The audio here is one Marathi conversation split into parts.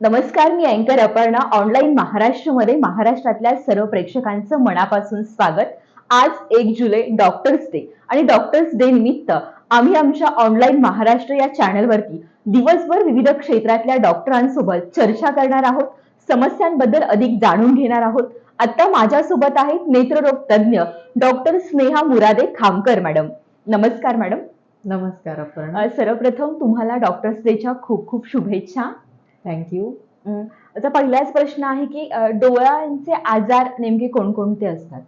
नमस्कार मी अँकर अपर्णा. ऑनलाईन महाराष्ट्रमध्ये महाराष्ट्रातल्या सर्व प्रेक्षकांचं मनापासून स्वागत. आज एक जुलै डॉक्टर्स डे आणि डॉक्टर्स डे निमित्त आम्ही आमच्या ऑनलाईन महाराष्ट्र या चॅनलवरती दिवसभर विविध क्षेत्रातल्या डॉक्टरांसोबत चर्चा करणार आहोत. समस्यांबद्दल अधिक जाणून घेणार आहोत. आता माझ्यासोबत आहेत नेत्ररोग तज्ज्ञ डॉक्टर स्नेहा मुरादे खामकर मॅडम. नमस्कार मॅडम. नमस्कार अपर्णा. सर्वप्रथम तुम्हाला डॉक्टर्स डेच्या खूप खूप शुभेच्छा. थँक्यू आता पहिलाच प्रश्न आहे की डोळ्यांचे आजार नेमके कोणकोणते असतात?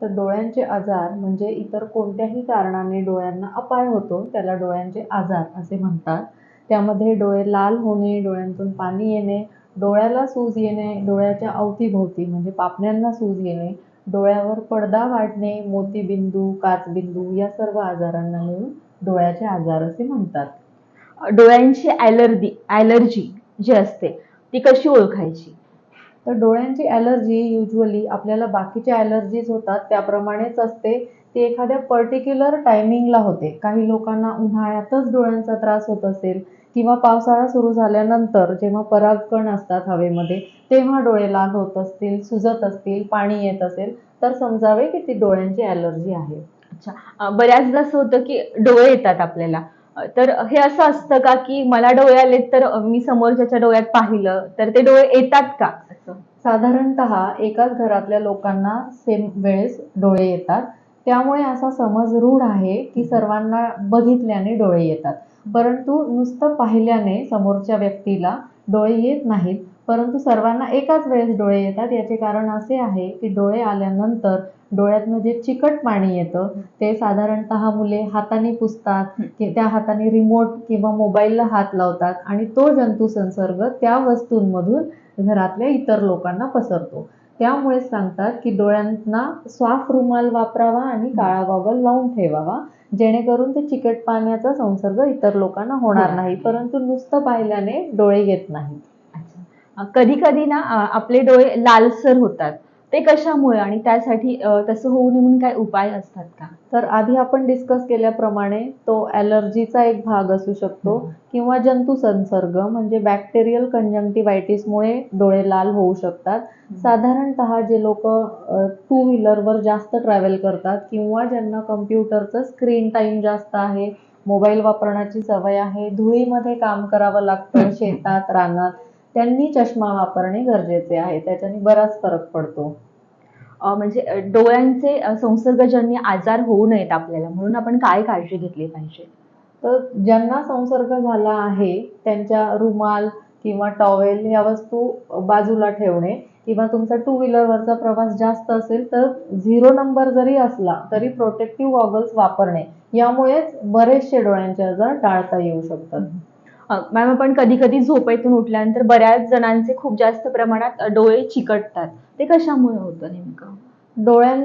तर डोळ्यांचे आजार म्हणजे इतर कोणत्याही कारणाने डोळ्यांना अपाय होतो त्याला डोळ्यांचे आजार असे म्हणतात. त्यामध्ये डोळे लाल होणे डोळ्यांतून पाणी येणे डोळ्याला सूज येणे डोळ्याच्या अवतीभोवती म्हणजे पापण्यांना सूज येणे डोळ्यावर पडदा वाढणे मोतीबिंदू काचबिंदू या सर्व आजारांना मिळून डोळ्याचे आजार असे म्हणतात. डोळ्यांची ॲलर्जी ॲलर्जी जी असते ती कशी ओळखायची? तर डोळ्यांची ॲलर्जी युजली आपल्याला बाकीच्या ॲलर्जीज होतात त्याप्रमाणेच असते. ती एखाद्या पर्टिक्युलर टायमिंगला होते. काही लोकांना उन्हाळ्यातच डोळ्यांचा त्रास होत असेल किंवा पावसाळा सुरू झाल्यानंतर जेव्हा परागकण असतात हवेमध्ये तेव्हा डोळे लाल होत असतील सुजत असतील पाणी येत असेल तर समजावे की ती डोळ्यांची ॲलर्जी आहे. अच्छा. बऱ्याचदा असं होतं की डोळे येतात आपल्याला. तर हे असं असतं का की मला डोळे आले तर मी समोरच्याच्या डोळ्यात पाहिलं तर ते डोळे येतात का? असं. साधारणतः एकाच घरातल्या लोकांना सेम वेळेस डोळे येतात. त्यामुळे असा समज रूढ आहे की सर्वांना बघितल्याने डोळे येतात. परंतु नुसतं पाहिल्याने समोरच्या व्यक्तीला डोळे येत नाहीत. परंतु सर्वांना एकाच वेळेस डोळे येतात. याचे कारण असे आहे की डोळे आल्यानंतर डोळ्यातनं जे चिकट पाणी येतं ते साधारणतः मुले हाताने पुसतात की त्या हाताने रिमोट किंवा मोबाईलला हात लावतात आणि तो जंतू संसर्ग त्या वस्तूंमधून घरातल्या इतर लोकांना पसरतो. त्यामुळे सांगतात की डोळ्यांना स्वाफ रुमाल वापरावा आणि काळा गॉगल लावून ठेवावा जेणेकरून ते चिकट पाण्याचा संसर्ग इतर लोकांना होणार नाही परंतु नुसतं पाहिल्याने डोळे येत नाहीत. कधी कधी ना आपले डोळे लालसर होतात. ते कशामुळे आणि त्यासाठी तसं होऊ नये म्हणून काय उपाय असतात का? तर आधी आपण डिस्कस केल्याप्रमाणे तो ॲलर्जीचा एक भाग असू शकतो किंवा जंतू संसर्ग म्हणजे बॅक्टेरियल कंजंक्टिव्हायटिसमुळे डोळे लाल होऊ शकतात. साधारणतः जे लोक टू व्हीलरवर जास्त ट्रॅव्हल करतात किंवा ज्यांना कम्प्युटरचं स्क्रीन टाईम जास्त आहे मोबाईल वापरण्याची सवय आहे धुळीमध्ये काम करावं लागतं शेतात रानात त्यांनी चष्मा वापरणे गरजेचे आहे. त्याच्याने बराच फरक पडतो. म्हणजे डोळ्यांचे संसर्गजन्य आजार होऊ नयेत आपल्याला. म्हणून आपण काय काळजी घेतली पाहिजे? तर ज्यांना संसर्ग झाला आहे त्यांच्या रुमाल किंवा टॉवेल या वस्तू बाजूला ठेवणे किंवा तुमचा टू व्हीलरवरचा प्रवास जास्त असेल तर झिरो नंबर जरी असला तरी प्रोटेक्टिव्ह गॉगल्स वापरणे. यामुळेच बरेचसे डोळ्यांचे आजार टाळता येऊ शकतात. मॅम आपण कधी कधी झोपेतून उठल्यानंतर बऱ्याच जणांचे खूप जास्त प्रमाणात डोळे चिकटतात. ते कशामुळे होतं नेमकं? डोळ्यां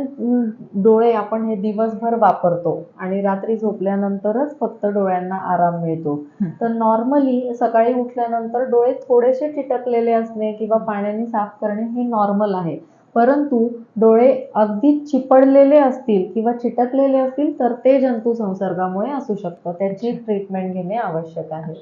डोळे आपण हे दिवसभर वापरतो आणि रात्री झोपल्यानंतरच फक्त डोळ्यांना आराम मिळतो. तर नॉर्मली सकाळी उठल्यानंतर डोळे थोडेसे चिटकलेले असणे किंवा पाण्याने साफ करणे हे नॉर्मल आहे. परंतु डोळे अगदी चिपडलेले असतील किंवा चिटकलेले असतील तर ते जंतू संसर्गामुळे असू शकतं. त्याची ट्रीटमेंट घेणे आवश्यक आहे.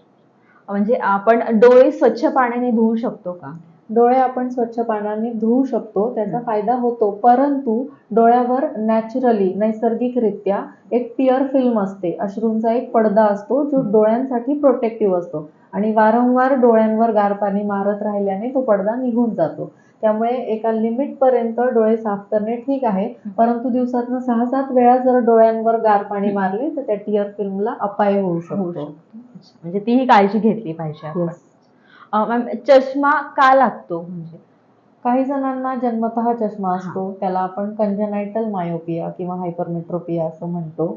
म्हणजे आपण डोळे स्वच्छ पाण्याने धुवू शकतो का? डोळे आपण स्वच्छ पाण्याने धुवू शकतो त्याचा फायदा होतो. परंतु डोळ्यावर नॅचरली नैसर्गिकरित्या एक टिअर फिल्म असते. अश्रूंचा एक पडदा असतो जो डोळ्यांसाठी प्रोटेक्टिव्ह असतो. आणि वारंवार डोळ्यांवर गार पाणी मारत राहिल्याने तो पडदा निघून जातो. त्यामुळे एका लिमिट पर्यंत डोळे साफ करणे ठीक आहे. परंतु दिवसातनं सहा सात वेळा जर डोळ्यांवर गार पाणी मारले तर त्या टिअर फिल्मला अपाय होऊ शकतो. म्हणजे तीही काळजी घेतली पाहिजे मॅम चष्मा का लागतो? म्हणजे काही जणांना जन्मतः चष्मा असतो. त्याला आपण कंजनायटल मायोपिया किंवा हायपरमेट्रोपिया असं म्हणतो.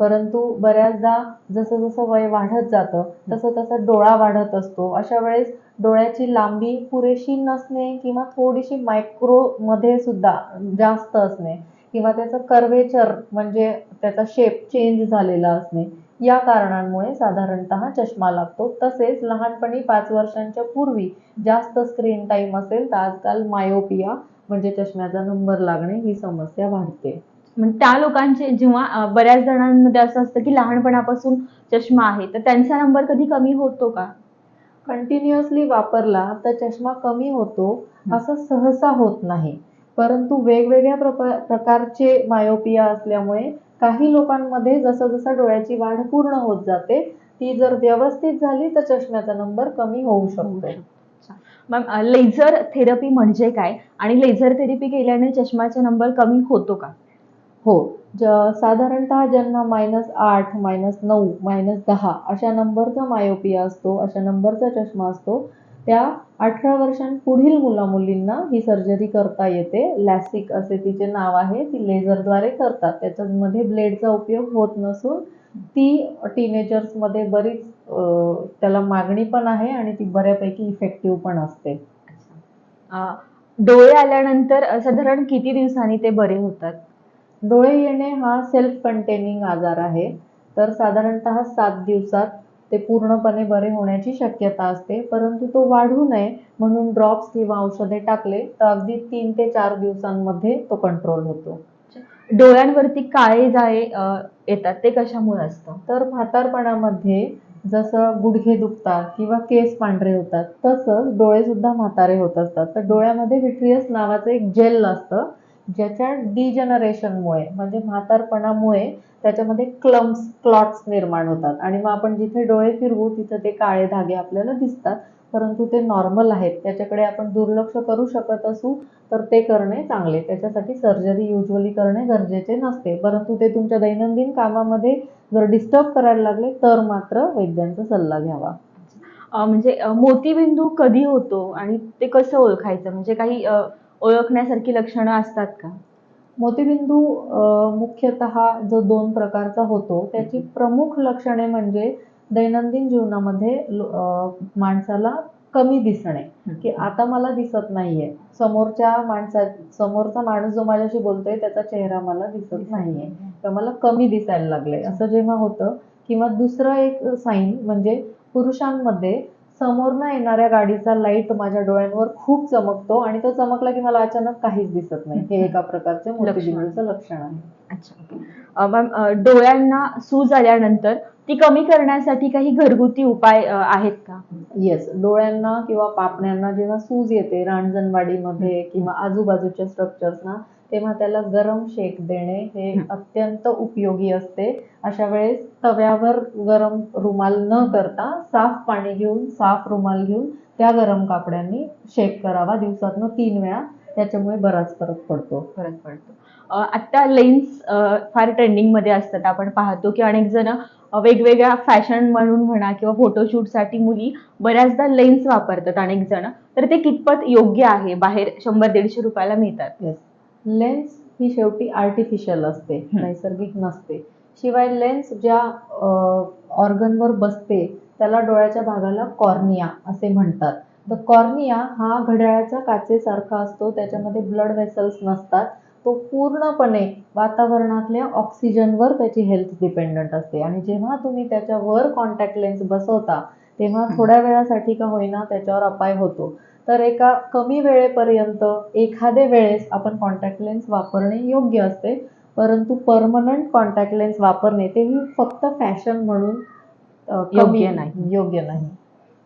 परंतु बऱ्याचदा जसं जसं वय वाढत जातं तसं तसं डोळा वाढत असतो. अशा वेळेस डोळ्याची लांबी पुरेशी नसणे किंवा थोडीशी मायक्रो मध्ये सुद्धा जास्त असणे किंवा त्याचं कर्वेचर म्हणजे त्याचा शेप चेंज झालेला असणे या कारणांमुळे साधारणतः चष्मा लागतो. तसेच लहानपणी पाच वर्षांच्या पूर्वी जास्त स्क्रीन टाईम असेल तर आजकाल मायोपिया म्हणजे चष्म्याचा नंबर लागणे ही समस्या वाढते. त्या लोकांचे जेव्हा बऱ्याच जणांमध्ये असं असतं की लहानपणापासून चष्मा आहे तर त्यांचा नंबर कधी कमी होतो का? कंटिन्युअसली वापरला तर चष्मा कमी होतो असं सहसा होत नाही. परंतु वेगवेगळ्या प्रकारचे मायोपिया असल्यामुळे काही लोकांमध्ये जसं जसं डोळ्याची वाढ पूर्ण होत जाते ती जर व्यवस्थित झाली तर चष्म्याचा नंबर कमी होऊ शकतो. मग लेझर थेरपी म्हणजे काय? आणि लेझर थेरपी केल्याने चष्म्याचा नंबर कमी होतो का? हो ज साधारणतः ज्यांना मायनस आठ मायनस नऊ मायनस दहा अशा नंबरचा मायोपिया असतो अशा नंबरचा चष्मा असतो त्या अठरा वर्षांपुढील मुलामुलींना ही सर्जरी करता येते. लॅसिक असे तिचे नाव आहे ती लेझरद्वारे करतात. त्याच्यामध्ये ब्लेडचा उपयोग होत नसून ती टीनेजर्समध्ये बरीच त्याला मागणी पण आहे आणि ती बऱ्यापैकी इफेक्टिव्ह पण असते. डोळे आल्यानंतर साधारण किती दिवसांनी ते बरे होतात? डोळे येणे हा सेल्फ कंटेनिंग आजार आहे. तर साधारणतः सात दिवसात ते पूर्णपणे बरे होण्याची शक्यता असते. परंतु तो वाढू नये म्हणून ड्रॉप्स किंवा औषधे टाकले तर अगदी तीन ते चार दिवसांमध्ये तो कंट्रोल होतो. डोळ्यांवरती काळे जाळे येतात. ते कशामुळे असतं? तर म्हातारपणामध्ये जसं गुडघे दुखतात किंवा केस पांढरे होतात तसंच डोळे सुद्धा म्हातारे होत असतात. तर डोळ्यामध्ये विट्रियस नावाचं एक जेल असतं. ज्याच्या डिजनरेशनमुळे म्हणजे म्हातारपणामुळे त्याच्यामध्ये क्लम्स क्लॉट्स निर्माण होतात. आणि मग आपण जिथे डोळे फिरवू तिथं ते काळे धागे आपल्याला दिसतात. परंतु ते नॉर्मल आहेत. त्याच्याकडे आपण दुर्लक्ष करू शकत असू तर ते करणे चांगले. त्याच्यासाठी सर्जरी युजली करणे गरजेचे नसते. परंतु ते तुमच्या दैनंदिन कामामध्ये जर डिस्टर्ब करायला लागले तर मात्र वैद्यांचा सल्ला घ्यावा. म्हणजे मोतीबिंदू कधी होतो आणि ते कसं ओळखायचं? म्हणजे काही ओळखण्यासारखी लक्षणं असतात का? मोतीबिंदू मुख्यतः जो दोन प्रकारचा होतो त्याची प्रमुख लक्षणे म्हणजे दैनंदिन जीवनामध्ये माणसाला कमी दिसणे की आता मला दिसत नाहीये. समोरच्या माणसा समोरचा माणूस जो माझ्याशी बोलतोय त्याचा चेहरा मला दिसत नाहीये. तर मला कमी दिसायला लागले असं जेव्हा होतं किंवा दुसरं एक साईन म्हणजे पुरुषांमध्ये समोरनं येणाऱ्या गाडीचा लाइट माझ्या डोळ्यांवर खूप चमकतो आणि तो चमकला की मला अचानक काहीच दिसत नाही. हे एका प्रकारचे मोतीबिंदूचं लक्षण आहे. अच्छा मॅम डोळ्यांना सूज आल्यानंतर ती कमी करण्यासाठी काही घरगुती उपाय आहेत का? येस डोळ्यांना किंवा पापण्यांना जेव्हा सूज येते रांजणवाडीमध्ये किंवा आजूबाजूच्या स्ट्रक्चर्सना तेव्हा त्याला गरम शेक देणे हे. अत्यंत उपयोगी असते. अशा वेळेस तव्यावर गरम रुमाल न करता साफ पाणी घेऊन साफ रुमाल घेऊन त्या गरम कापड्यांनी शेक करावा. दिवसातनं तीन वेळा. त्याच्यामुळे बराच फरक पडतो. फरक पडतो. आता लेन्स फार ट्रेंडिंगमध्ये असतात. आपण पाहतो की अनेक जण वेगवेगळ्या फॅशन म्हणून म्हणा किंवा फोटोशूटसाठी मुली बऱ्याचदा लेन्स वापरतात अनेक जण. तर ते कितपत योग्य आहे? बाहेर शंभर दीडशे रुपयाला मिळतात. लेन्स ही शेवटी आर्टिफिशियल असते. नैसर्गिक नसते. शिवाय लेन्स ज्या ऑर्गनवर बसते त्याला डोळ्याच्या भागाला कॉर्निया असे म्हणतात. तर कॉर्निया हा घड्याळाच्या काचेसारखा असतो त्याच्यामध्ये ब्लड व्हेसल्स नसतात. तो पूर्णपणे वातावरणातल्या ऑक्सिजनवर त्याची हेल्थ डिपेंडंट असते. आणि जेव्हा तुम्ही त्याच्यावर कॉन्टॅक्ट लेन्स बसवता तेव्हा थोड्या वेळासाठी का होईना त्याच्यावर अपाय होतो. तर एका कमी वेळेपर्यंत एखाद्या वेळेस आपण कॉन्टॅक्ट लेन्स वापरणे योग्य असते. परंतु परमनंट कॉन्टॅक्ट लेन्स वापरणे तेही फक्त फॅशन म्हणून योग्य नाही. योग्य नाही.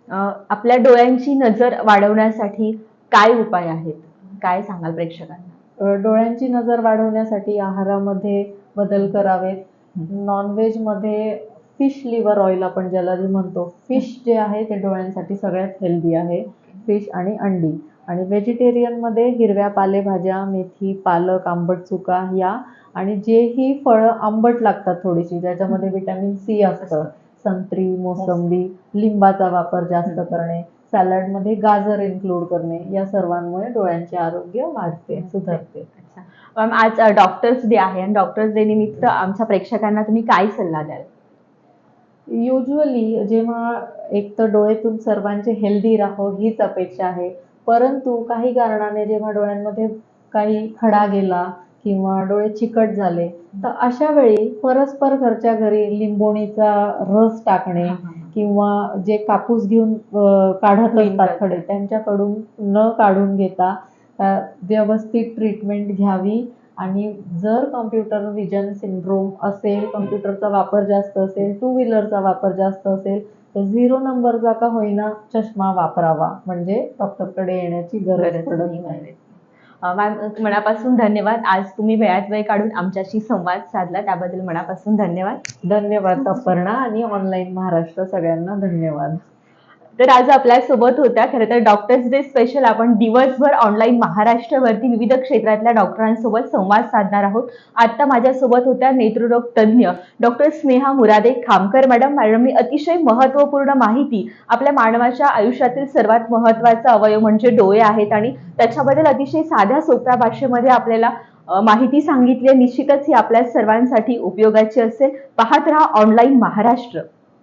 आपल्या डोळ्यांची नजर वाढवण्यासाठी काय उपाय आहेत? काय सांगाल प्रेक्षकांना? डोळ्यांची नजर वाढवण्यासाठी आहारामध्ये बदल करावेत. नॉनव्हेजमध्ये फिश लिव्हर ऑइल आपण ज्याला म्हणतो फिश जे आहे ते डोळ्यांसाठी सगळ्यात हेल्दी आहे. फिश आणि अंडी. आणि व्हेजिटेरियनमध्ये हिरव्या पालेभाज्या मेथी पालक आंबट चुका या आणि जेही फळं आंबट लागतात थोडीशी ज्याच्यामध्ये विटॅमिन सी असतं. संत्री मोसंबी लिंबाचा वापर जास्त करणे सॅलडमध्ये गाजर इन्क्लूड करणे या सर्वांमुळे डोळ्यांचे आरोग्य वाढते सुधारते. अच्छा. मॅम आज डॉक्टर्स डे आहे आणि डॉक्टर्स डे निमित्त आमच्या प्रेक्षकांना तुम्ही काय सल्ला द्याल? युजली जेव्हा एक तर डोळ्यातून सर्वांचे हेल्दी राहो हीच अपेक्षा आहे. परंतु काही कारणाने जेव्हा डोळ्यांमध्ये काही खडा गेला किंवा डोळे चिकट झाले तर अशा वेळी परस्पर घरच्या घरी लिंबोणीचा रस टाकणे किंवा जे कापूस घेऊन काढत असतात. खडे त्यांच्याकडून न काढून घेता व्यवस्थित ट्रीटमेंट घ्यावी. आणि जर कम्प्युटर विजन सिंड्रोम असेल कम्प्युटरचा वापर जास्त असेल टू व्हीलरचा वापर जास्त असेल तर झिरो नंबरचा का होईना चष्मा वापरावा. म्हणजे डॉक्टरकडे येण्याची गरज पडत नाही. मॅम मनापासून धन्यवाद. आज तुम्ही वेळात वेळ काढून आमच्याशी संवाद साधला. त्याबद्दल मनापासून धन्यवाद. धन्यवाद अपर्णा आणि ऑनलाईन महाराष्ट्र सगळ्यांना धन्यवाद. तर आज आपल्यासोबत होत्या. खरं तर डॉक्टर्स डे स्पेशल आपण दिवसभर ऑनलाईन महाराष्ट्रावरती विविध क्षेत्रातल्या डॉक्टरांसोबत संवाद साधणार आहोत. आता माझ्यासोबत होत्या नेत्ररोग तज्ज्ञ doctor Sneha Murade Khamkar madam madam मी अतिशय महत्त्वपूर्ण माहिती आपल्या मानवाच्या आयुष्यातील सर्वात महत्त्वाचा अवयव म्हणजे डोळे आहेत आणि त्याच्याबद्दल अतिशय साध्या सोप्या भाषेमध्ये आपल्याला माहिती सांगितली निश्चितच ही आपल्या सर्वांसाठी उपयोगाची असेल. पाहत राहा ऑनलाईन महाराष्ट्र.